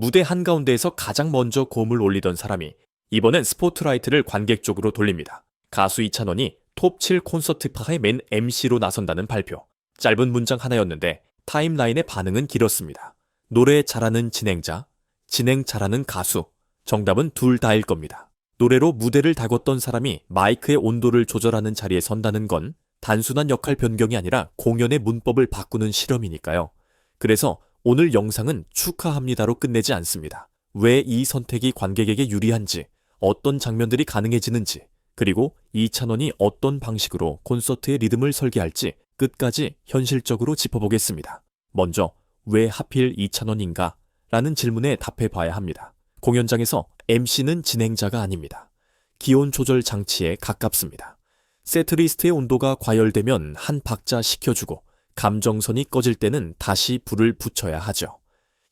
무대 한가운데에서 가장 먼저 고음을 올리던 사람이 이번엔 스포트라이트를 관객 쪽으로 돌립니다. 가수 이찬원이 톱7 콘서트파의 맨 MC로 나선다는 발표. 짧은 문장 하나였는데 타임라인의 반응은 길었습니다. 노래 잘하는 진행자, 진행 잘하는 가수. 정답은 둘 다일 겁니다. 노래로 무대를 다궜던 사람이 마이크의 온도를 조절하는 자리에 선다는 건 단순한 역할 변경이 아니라 공연의 문법을 바꾸는 실험이니까요. 그래서 오늘 영상은 축하합니다로 끝내지 않습니다. 왜 이 선택이 관객에게 유리한지, 어떤 장면들이 가능해지는지, 그리고 이찬원이 어떤 방식으로 콘서트의 리듬을 설계할지 끝까지 현실적으로 짚어보겠습니다. 먼저, 왜 하필 이찬원인가? 라는 질문에 답해 봐야 합니다. 공연장에서 MC는 진행자가 아닙니다. 기온 조절 장치에 가깝습니다. 세트리스트의 온도가 과열되면 한 박자 식혀주고 감정선이 꺼질 때는 다시 불을 붙여야 하죠.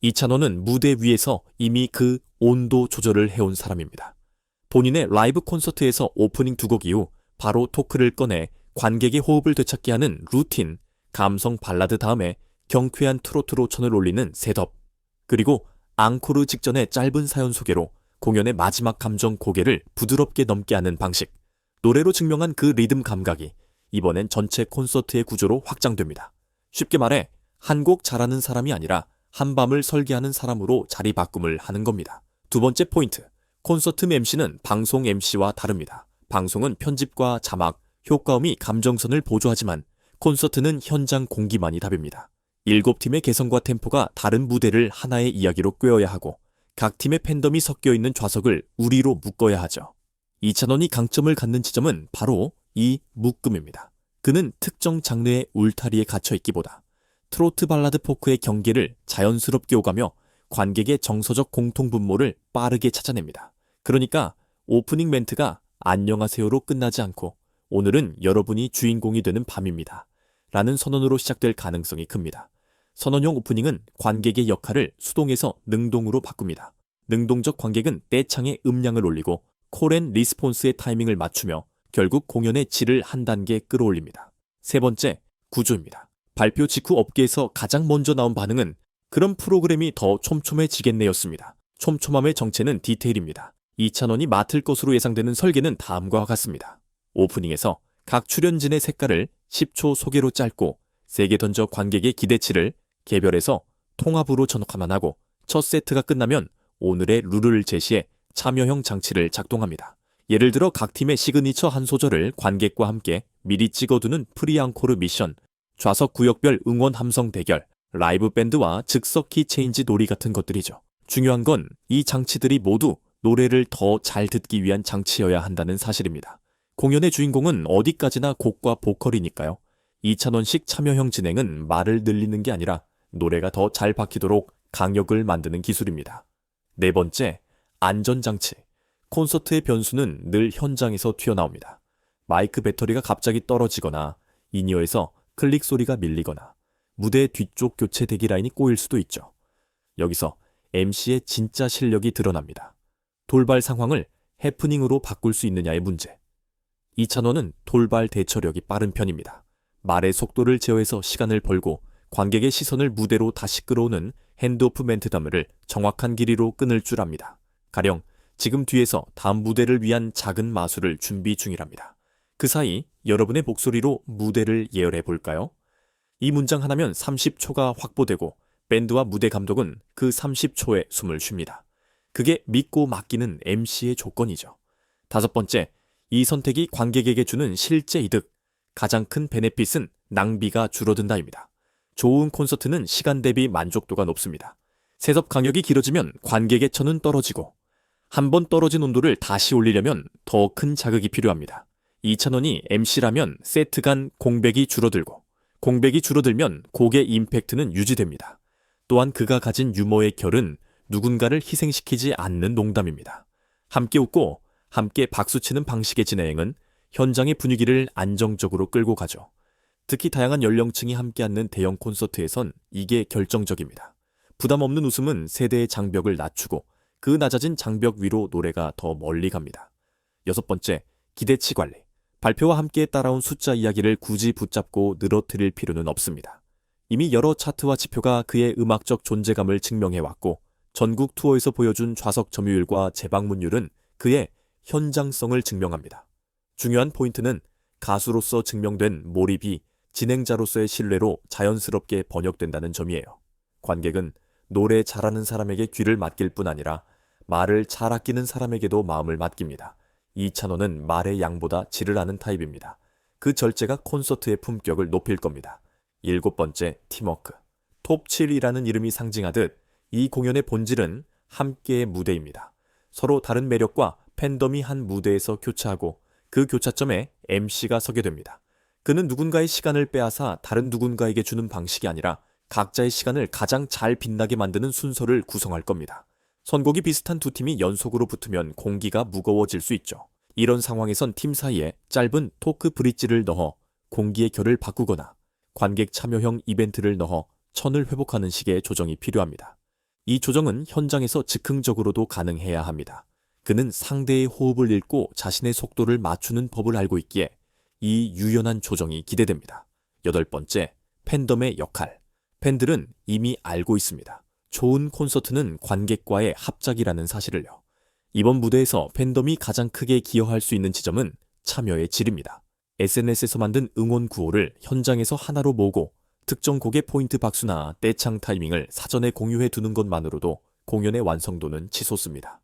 이찬원은 무대 위에서 이미 그 온도 조절을 해온 사람입니다. 본인의 라이브 콘서트에서 오프닝 두 곡 이후 바로 토크를 꺼내 관객의 호흡을 되찾게 하는 루틴, 감성 발라드 다음에 경쾌한 트로트로 천을 올리는 셋업, 그리고 앙코르 직전의 짧은 사연 소개로 공연의 마지막 감정 고개를 부드럽게 넘게 하는 방식, 노래로 증명한 그 리듬 감각이 이번엔 전체 콘서트의 구조로 확장됩니다. 쉽게 말해 한 곡 잘하는 사람이 아니라 한밤을 설계하는 사람으로 자리 바꿈을 하는 겁니다. 두 번째 포인트. 콘서트 MC는 방송 MC와 다릅니다. 방송은 편집과 자막, 효과음이 감정선을 보조하지만 콘서트는 현장 공기만이 답입니다. 일곱 팀의 개성과 템포가 다른 무대를 하나의 이야기로 꿰어야 하고 각 팀의 팬덤이 섞여 있는 좌석을 우리로 묶어야 하죠. 이찬원이 강점을 갖는 지점은 바로 이 묶음입니다. 그는 특정 장르의 울타리에 갇혀 있기보다 트로트 발라드 포크의 경계를 자연스럽게 오가며 관객의 정서적 공통분모를 빠르게 찾아냅니다. 그러니까 오프닝 멘트가 안녕하세요로 끝나지 않고 오늘은 여러분이 주인공이 되는 밤입니다. 라는 선언으로 시작될 가능성이 큽니다. 선언용 오프닝은 관객의 역할을 수동에서 능동으로 바꿉니다. 능동적 관객은 떼창의 음량을 올리고 콜앤 리스폰스의 타이밍을 맞추며 결국 공연의 질을 한 단계 끌어올립니다. 세 번째, 구조입니다. 발표 직후 업계에서 가장 먼저 나온 반응은 그런 프로그램이 더 촘촘해지겠네였습니다. 촘촘함의 정체는 디테일입니다. 이찬원이 맡을 것으로 예상되는 설계는 다음과 같습니다. 오프닝에서 각 출연진의 색깔을 10초 소개로 짧고 세게 던져 관객의 기대치를 개별해서 통합으로 전환만 하고 첫 세트가 끝나면 오늘의 룰을 제시해 참여형 장치를 작동합니다. 예를 들어 각 팀의 시그니처 한 소절을 관객과 함께 미리 찍어두는 프리앙코르 미션, 좌석 구역별 응원 함성 대결, 라이브 밴드와 즉석 키 체인지 놀이 같은 것들이죠. 중요한 건 이 장치들이 모두 노래를 더 잘 듣기 위한 장치여야 한다는 사실입니다. 공연의 주인공은 어디까지나 곡과 보컬이니까요. 이찬원식 참여형 진행은 말을 늘리는 게 아니라 노래가 더 잘 박히도록 강역을 만드는 기술입니다. 네 번째, 안전장치. 콘서트의 변수는 늘 현장에서 튀어나옵니다. 마이크 배터리가 갑자기 떨어지거나 인이어에서 클릭 소리가 밀리거나 무대 뒤쪽 교체 대기 라인이 꼬일 수도 있죠. 여기서 MC의 진짜 실력이 드러납니다. 돌발 상황을 해프닝으로 바꿀 수 있느냐의 문제. 이찬원은 돌발 대처력이 빠른 편입니다. 말의 속도를 제어해서 시간을 벌고 관객의 시선을 무대로 다시 끌어오는 핸드오프 멘트 담을 정확한 길이로 끊을 줄 압니다. 가령 지금 뒤에서 다음 무대를 위한 작은 마술을 준비 중이랍니다. 그 사이 여러분의 목소리로 무대를 예열해 볼까요? 이 문장 하나면 30초가 확보되고 밴드와 무대 감독은 그 30초에 숨을 쉽니다. 그게 믿고 맡기는 MC의 조건이죠. 다섯 번째, 이 선택이 관객에게 주는 실제 이득. 가장 큰 베네핏은 낭비가 줄어든다입니다. 좋은 콘서트는 시간 대비 만족도가 높습니다. 세섭 강역이 길어지면 관객의 천은 떨어지고 한 번 떨어진 온도를 다시 올리려면 더 큰 자극이 필요합니다. 이찬원이 MC라면 세트 간 공백이 줄어들고 공백이 줄어들면 곡의 임팩트는 유지됩니다. 또한 그가 가진 유머의 결은 누군가를 희생시키지 않는 농담입니다. 함께 웃고 함께 박수치는 방식의 진행은 현장의 분위기를 안정적으로 끌고 가죠. 특히 다양한 연령층이 함께 앉는 대형 콘서트에선 이게 결정적입니다. 부담 없는 웃음은 세대의 장벽을 낮추고 그 낮아진 장벽 위로 노래가 더 멀리 갑니다. 여섯 번째, 기대치 관리. 발표와 함께 따라온 숫자 이야기를 굳이 붙잡고 늘어뜨릴 필요는 없습니다. 이미 여러 차트와 지표가 그의 음악적 존재감을 증명해왔고 전국 투어에서 보여준 좌석 점유율과 재방문율은 그의 현장성을 증명합니다. 중요한 포인트는 가수로서 증명된 몰입이 진행자로서의 신뢰로 자연스럽게 번역된다는 점이에요. 관객은 노래 잘하는 사람에게 귀를 맡길 뿐 아니라 말을 잘 아끼는 사람에게도 마음을 맡깁니다. 이찬원은 말의 양보다 질을 아는 타입입니다. 그 절제가 콘서트의 품격을 높일 겁니다. 일곱 번째, 팀워크. 톱7이라는 이름이 상징하듯 이 공연의 본질은 함께의 무대입니다. 서로 다른 매력과 팬덤이 한 무대에서 교차하고 그 교차점에 MC가 서게 됩니다. 그는 누군가의 시간을 빼앗아 다른 누군가에게 주는 방식이 아니라 각자의 시간을 가장 잘 빛나게 만드는 순서를 구성할 겁니다. 선곡이 비슷한 두 팀이 연속으로 붙으면 공기가 무거워질 수 있죠. 이런 상황에선 팀 사이에 짧은 토크 브릿지를 넣어 공기의 결을 바꾸거나 관객 참여형 이벤트를 넣어 천을 회복하는 식의 조정이 필요합니다. 이 조정은 현장에서 즉흥적으로도 가능해야 합니다. 그는 상대의 호흡을 읽고 자신의 속도를 맞추는 법을 알고 있기에 이 유연한 조정이 기대됩니다. 여덟 번째, 팬덤의 역할. 팬들은 이미 알고 있습니다. 좋은 콘서트는 관객과의 합작이라는 사실을요. 이번 무대에서 팬덤이 가장 크게 기여할 수 있는 지점은 참여의 질입니다. SNS에서 만든 응원 구호를 현장에서 하나로 모으고 특정 곡의 포인트 박수나 떼창 타이밍을 사전에 공유해 두는 것만으로도 공연의 완성도는 치솟습니다.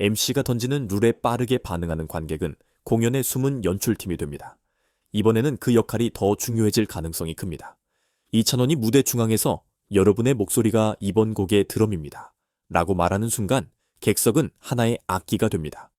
MC가 던지는 룰에 빠르게 반응하는 관객은 공연의 숨은 연출팀이 됩니다. 이번에는 그 역할이 더 중요해질 가능성이 큽니다. 이찬원이 무대 중앙에서 여러분의 목소리가 이번 곡의 드럼입니다. 라고 말하는 순간 객석은 하나의 악기가 됩니다.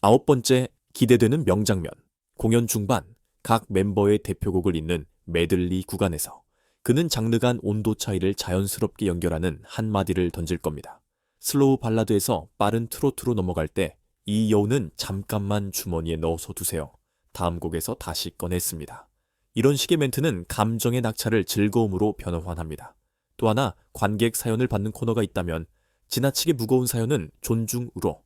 아홉 번째, 기대되는 명장면. 공연 중반, 각 멤버의 대표곡을 잇는 메들리 구간에서 그는 장르 간 온도 차이를 자연스럽게 연결하는 한마디를 던질 겁니다. 슬로우 발라드에서 빠른 트로트로 넘어갈 때 이 여우는 잠깐만 주머니에 넣어서 두세요. 다음 곡에서 다시 꺼냈습니다. 이런 식의 멘트는 감정의 낙차를 즐거움으로 변환합니다. 또 하나 관객 사연을 받는 코너가 있다면 지나치게 무거운 사연은 존중으로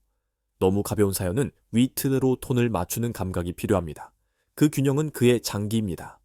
너무 가벼운 사연은 위트로 톤을 맞추는 감각이 필요합니다. 그 균형은 그의 장기입니다.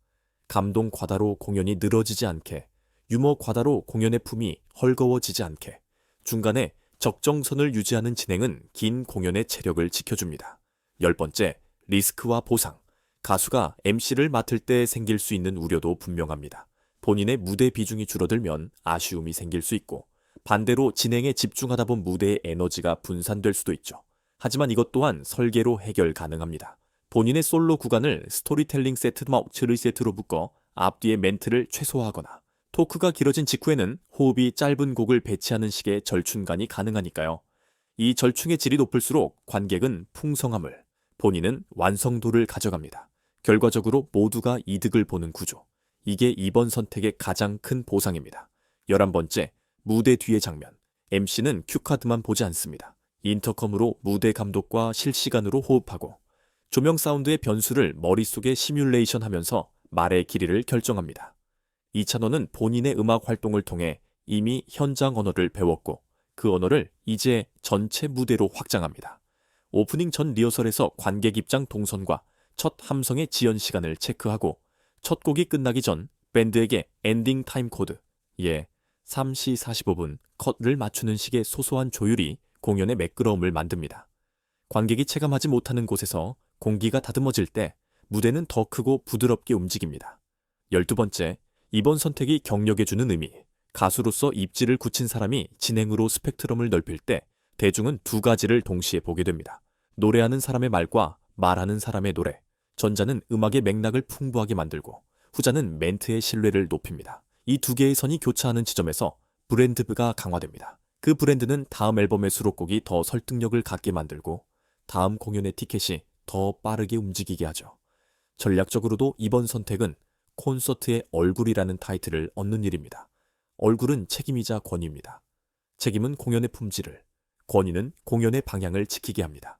감동 과다로 공연이 늘어지지 않게, 유머 과다로 공연의 품이 헐거워지지 않게, 중간에 적정선을 유지하는 진행은 긴 공연의 체력을 지켜줍니다. 열 번째, 리스크와 보상. 가수가 MC를 맡을 때 생길 수 있는 우려도 분명합니다. 본인의 무대 비중이 줄어들면 아쉬움이 생길 수 있고, 반대로 진행에 집중하다 본 무대의 에너지가 분산될 수도 있죠. 하지만 이것 또한 설계로 해결 가능합니다. 본인의 솔로 구간을 스토리텔링 세트 먹츠를 세트로 묶어 앞뒤의 멘트를 최소화하거나 토크가 길어진 직후에는 호흡이 짧은 곡을 배치하는 식의 절충간이 가능하니까요. 이 절충의 질이 높을수록 관객은 풍성함을, 본인은 완성도를 가져갑니다. 결과적으로 모두가 이득을 보는 구조. 이게 이번 선택의 가장 큰 보상입니다. 11번째, 무대 뒤의 장면. MC는 큐카드만 보지 않습니다. 인터컴으로 무대 감독과 실시간으로 호흡하고 조명 사운드의 변수를 머릿속에 시뮬레이션 하면서 말의 길이를 결정합니다. 이찬원은 본인의 음악 활동을 통해 이미 현장 언어를 배웠고 그 언어를 이제 전체 무대로 확장합니다. 오프닝 전 리허설에서 관객 입장 동선과 첫 함성의 지연 시간을 체크하고 첫 곡이 끝나기 전 밴드에게 엔딩 타임 코드, 예, 3시 45분 컷을 맞추는 식의 소소한 조율이 공연의 매끄러움을 만듭니다. 관객이 체감하지 못하는 곳에서 공기가 다듬어질 때 무대는 더 크고 부드럽게 움직입니다. 열두 번째, 이번 선택이 격려해주는 의미. 가수로서 입지를 굳힌 사람이 진행으로 스펙트럼을 넓힐 때 대중은 두 가지를 동시에 보게 됩니다. 노래하는 사람의 말과 말하는 사람의 노래. 전자는 음악의 맥락을 풍부하게 만들고 후자는 멘트의 신뢰를 높입니다. 이 두 개의 선이 교차하는 지점에서 브랜드가 강화됩니다. 그 브랜드는 다음 앨범의 수록곡이 더 설득력을 갖게 만들고 다음 공연의 티켓이 더 빠르게 움직이게 하죠. 전략적으로도 이번 선택은 콘서트의 얼굴이라는 타이틀을 얻는 일입니다. 얼굴은 책임이자 권위입니다. 책임은 공연의 품질을, 권위는 공연의 방향을 지키게 합니다.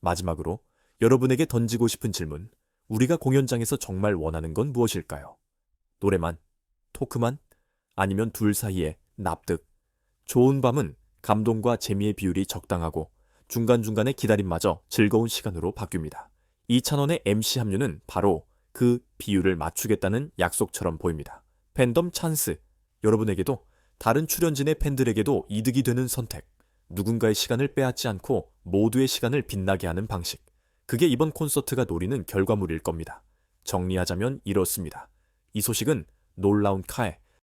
마지막으로 여러분에게 던지고 싶은 질문, 우리가 공연장에서 정말 원하는 건 무엇일까요? 노래만? 토크만? 아니면 둘 사이에 납득? 좋은 밤은 감동과 재미의 비율이 적당하고 중간중간의 기다림마저 즐거운 시간으로 바뀝니다. 이찬원의 MC 합류는 바로 그 비율을 맞추겠다는 약속처럼 보입니다. 팬덤 찬스. 여러분에게도 다른 출연진의 팬들에게도 이득이 되는 선택. 누군가의 시간을 빼앗지 않고 모두의 시간을 빛나게 하는 방식. 그게 이번 콘서트가 노리는 결과물일 겁니다. 정리하자면 이렇습니다. 이 소식은 놀라운 카에